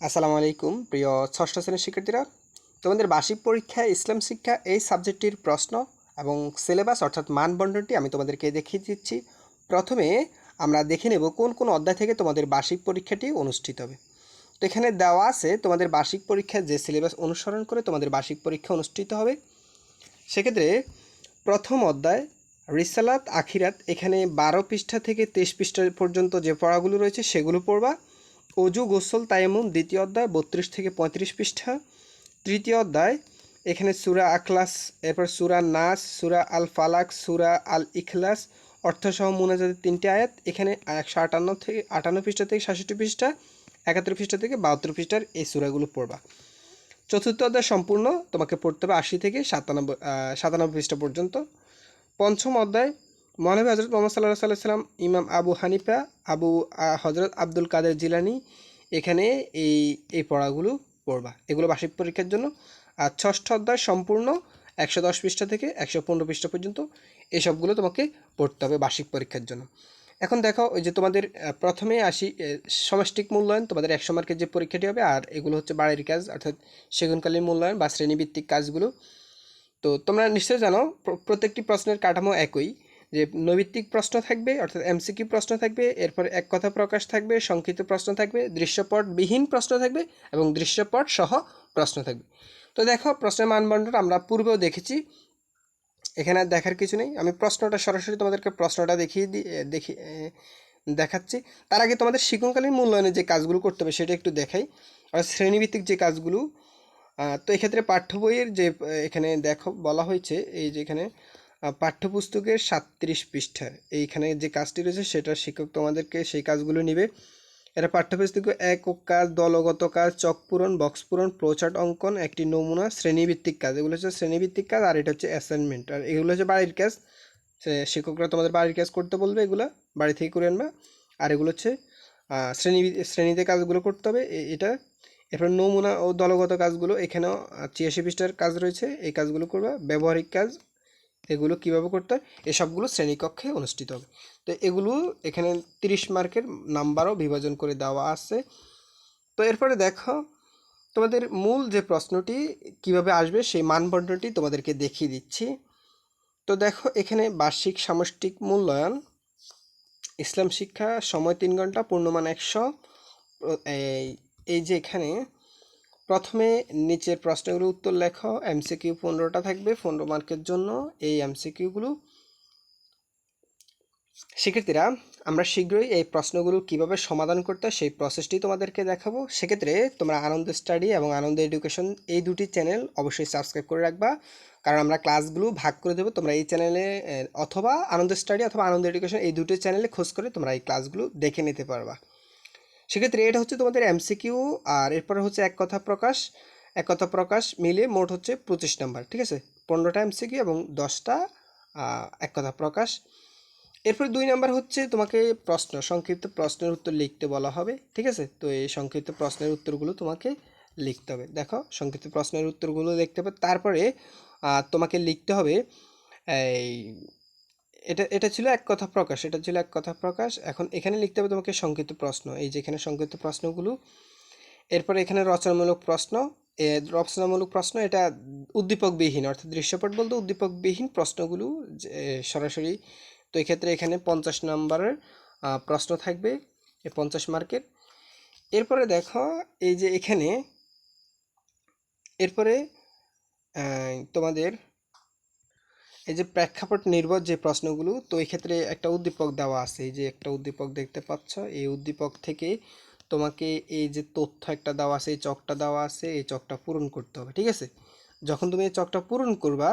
আসসালামু আলাইকুম, প্রিয় ষষ্ঠ শ্রেণির শিক্ষার্থীরা। তোমাদের বার্ষিক পরীক্ষায় ইসলাম শিক্ষা এই সাবজেক্টটির প্রশ্ন এবং সিলেবাস অর্থাৎ মানবন্ধনটি আমি তোমাদেরকে দেখিয়ে দিচ্ছি। প্রথমে আমরা দেখে নেব কোন কোন অধ্যায় থেকে তোমাদের বার্ষিক পরীক্ষাটি অনুষ্ঠিত হবে। তো এখানে দেওয়া আছে তোমাদের বার্ষিক পরীক্ষায় যে সিলেবাস অনুসরণ করে তোমাদের বার্ষিক পরীক্ষা অনুষ্ঠিত হবে। সেক্ষেত্রে প্রথম অধ্যায়, রিসালাত, আখিরাত, এখানে বারো পৃষ্ঠা থেকে তেইশ পৃষ্ঠা পর্যন্ত যে পড়াগুলো রয়েছে সেগুলো পড়বা। অজু গোসল তাইমুন দ্বিতীয় অধ্যায়, বত্রিশ থেকে পঁয়ত্রিশ পৃষ্ঠা। তৃতীয় অধ্যায়, এখানে সুরা আখলাস, এরপর সুরা নাস, সুরা আল ফালাক সুরা আল ইখলাস অর্থসহ মুনাজাতের তিনটি আয়াত। এখানে একশো আটান্ন থেকে, আটান্ন পৃষ্ঠা থেকে সাতষট্টি পৃষ্ঠা, একাত্তর পৃষ্ঠা থেকে বাহাত্তর পৃষ্ঠার এই সুরাগুলো পড়বা। চতুর্থ অধ্যায় সম্পূর্ণ, তোমাকে পড়তে হবে আশি থেকে সাতানব্বই সাতানব্বই পৃষ্ঠা পর্যন্ত। পঞ্চম অধ্যায় মহানবী হজরত মোহাম্মদ সাল্লাহ সাল্লাম ইমাম আবু হানিফা, আবু হজরত আব্দুল কাদের জিলানি এখানে এই এই পড়াগুলো পড়বা। এগুলো বার্ষিক পরীক্ষার জন্য। আর ষষ্ঠ অধ্যায় সম্পূর্ণ একশো দশ পৃষ্ঠা থেকে একশো পনেরো পৃষ্ঠা পর্যন্ত এসবগুলো তোমাকে পড়তে হবে বার্ষিক পরীক্ষার জন্য। এখন দেখো, ওই যে তোমাদের প্রথমে আসি সমষ্টিক মূল্যায়ন, তোমাদের একশো মার্কের যে পরীক্ষাটি হবে, আর এগুলো হচ্ছে বাড়ির কাজ, অর্থাৎ সেগুনকালীন মূল্যায়ন বা শ্রেণীভিত্তিক কাজগুলো। তো তোমরা নিশ্চয়ই জানো প্রত্যেকটি প্রশ্নের কাঠামো একই। যে নৈবিত্তিক প্রশ্ন থাকবে, অর্থাৎ এমসিকিউ প্রশ্ন থাকবে, এরপর এক কথা প্রকাশ থাকবে, সংক্ষিপ্ত প্রশ্ন থাকবে, দৃশ্যপটবিহীন প্রশ্ন থাকবে এবং দৃশ্যপট সহ প্রশ্ন থাকবে। তো দেখো, প্রশ্নের মানদণ্ড আমরা পূর্বেও দেখেছি। এখানে আর দেখার কিছু নেই। আমি প্রশ্নটা সরাসরি তোমাদেরকে প্রশ্নটা দেখিয়ে দিই দেখি দেখাচ্ছি। তার আগে তোমাদের শিক্ষণকালীন মূল্যায়নের যে কাজগুলো করতে হবে সেটা একটু দেখাই। আর শ্রেণীভিত্তিক যে কাজগুলো তো এক্ষেত্রে পাঠ্য বইয়ের যে এখানে দেখো, বলা হয়েছে, এই যে এখানে পাঠ্যপুস্তকের সাতত্রিশ পৃষ্ঠার। এইখানে যে কাজটি রয়েছে, সেটা শিক্ষক তোমাদেরকে সেই কাজগুলো নিবে। এটা পাঠ্যপুস্তকে একক কাজ দলগত কাজ, চক পূরণ, বক্স অঙ্কন, একটি নমুনা, শ্রেণীভিত্তিক কাজ। এগুলো হচ্ছে শ্রেণীভিত্তিক কাজ আর এটা হচ্ছে অ্যাসাইনমেন্ট আর এগুলো হচ্ছে বাড়ির কাজ। শিক্ষকরা তোমাদের বাড়ির কাজ করতে বলবে এগুলো, বাড়ি থেকে করে আনবা। আর এগুলো হচ্ছে শ্রেণি শ্রেণীতে কাজগুলো করতে হবে এটা। এরপর নমুনা ও দলগত কাজগুলো, এখানেও ছিয়াশি পৃষ্ঠার কাজ রয়েছে। এই কাজগুলো করবা। ব্যবহারিক কাজ এগুলো কীভাবে করতে হয়? এসবগুলো শ্রেণীকক্ষে অনুষ্ঠিত হবে। তো এগুলো এখানে তিরিশ মার্কের নাম্বারও বিভাজন করে দেওয়া আছে। তো এরপরে দেখো, তোমাদের মূল যে প্রশ্নটি কীভাবে আসবে সেই মানবন্ধনটি তোমাদেরকে দেখিয়ে দিচ্ছি। তো দেখো, এখানে বার্ষিক সামষ্টিক মূল্যায়ন, ইসলাম শিক্ষা, সময় তিন ঘণ্টা, পূর্ণমান একশো, এই এই যে এখানে প্রথমে নিচের প্রশ্নগুলো উত্তর লেখো। এমসিকিউ পনেরোটা থাকবে। পনেরো মার্কের জন্য এই এমসিকিউগুলো। শিক্ষার্থীরা, আমরা শীঘ্রই এই প্রশ্নগুলো কীভাবে সমাধান করতে হয় সেই প্রসেসটি তোমাদেরকে দেখাবো। সেক্ষেত্রে তোমরা আনন্দ স্টাডি এবং আনন্দ এডুকেশন এই দুটি চ্যানেল অবশ্যই সাবস্ক্রাইব করে রাখবা। কারণ আমরা ক্লাসগুলো ভাগ করে দেবো। তোমরা এই চ্যানেলে অথবা আনন্দ স্টাডি অথবা আনন্দ এডুকেশন এই দুটো চ্যানেলে খোঁজ করে তোমরা এই ক্লাসগুলো দেখে নিতে পারবা। সেক্ষেত্রে এটা হচ্ছে তোমাদের এমসিকিউ আর এরপরে হচ্ছে এক কথা প্রকাশ, এক কথা প্রকাশ মিলে মোট হচ্ছে পঁচিশ নাম্বার, ঠিক আছে? পনেরোটা এমসিকিউ এবং দশটা এক কথা প্রকাশ। এরপরে দুই নাম্বার হচ্ছে তোমাকে প্রশ্ন, সংক্ষিপ্ত প্রশ্নের উত্তর লিখতে বলা হবে, ঠিক আছে? তো এই সংক্ষিপ্ত প্রশ্নের উত্তরগুলো তোমাকে লিখতে হবে। দেখো, সংক্ষিপ্ত প্রশ্নের উত্তরগুলো লিখতে হবে। তারপরে তোমাকে লিখতে হবে এই এটা এটা ছিল এক কথা প্রকাশ, এটা ছিল এক কথা প্রকাশ। এখন এখানে লিখতে হবে তোমাকে সংক্ষিপ্ত প্রশ্ন। এই যে এখানে সংক্ষিপ্ত প্রশ্নগুলো, এরপরে এখানে রচনামূলক প্রশ্ন। রচনামূলক প্রশ্ন, এটা উদ্দীপকবিহীন, অর্থাৎ দৃশ্যপট বলতে উদ্দীপকবিহীন প্রশ্নগুলো সরাসরি। তো এক্ষেত্রে এখানে পঞ্চাশ নম্বরের প্রশ্ন থাকবে এই পঞ্চাশ মার্কের। এরপরে দেখো, এই যে এখানে, এরপরে তোমাদের এই যে প্রেক্ষাপট নির্ভর যে প্রশ্নগুলো, তো এই ক্ষেত্রে একটা উদ্দীপক দেওয়া আছে। এই যে একটা উদ্দীপক দেখতে পাচ্ছ, এই উদ্দীপক থেকে তোমাকে এই যে তথ্য একটা দেওয়া আছে, এই চকটা দেওয়া আছে, এই চকটা পূরণ করতে হবে, ঠিক আছে? যখন তুমি এই চকটা পূরণ করবা,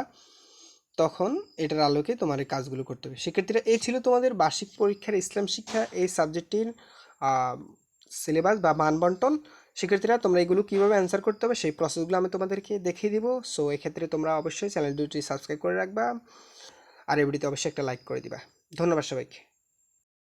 তখন এটার আলোকে তোমার এই কাজগুলো করতে হবে। শিক্ষার্থীরা এই ছিল তোমাদের বার্ষিক পরীক্ষার ইসলাম শিক্ষা এই সাবজেক্টটির সিলেবাস বা মানবন্টন। শিক্ষার্থীরা, তোমরা এগুলো কীভাবে অ্যান্সার করতে হবে সেই প্রসেসগুলো আমি তোমাদেরকে দেখিয়ে দিব। সো এক্ষেত্রে তোমরা অবশ্যই চ্যানেল দুটি সাবস্ক্রাইব করে রাখবা। আর এই ভিডিওতে অবশ্যই একটা লাইক করে দিবা। ধন্যবাদ সবাইকে।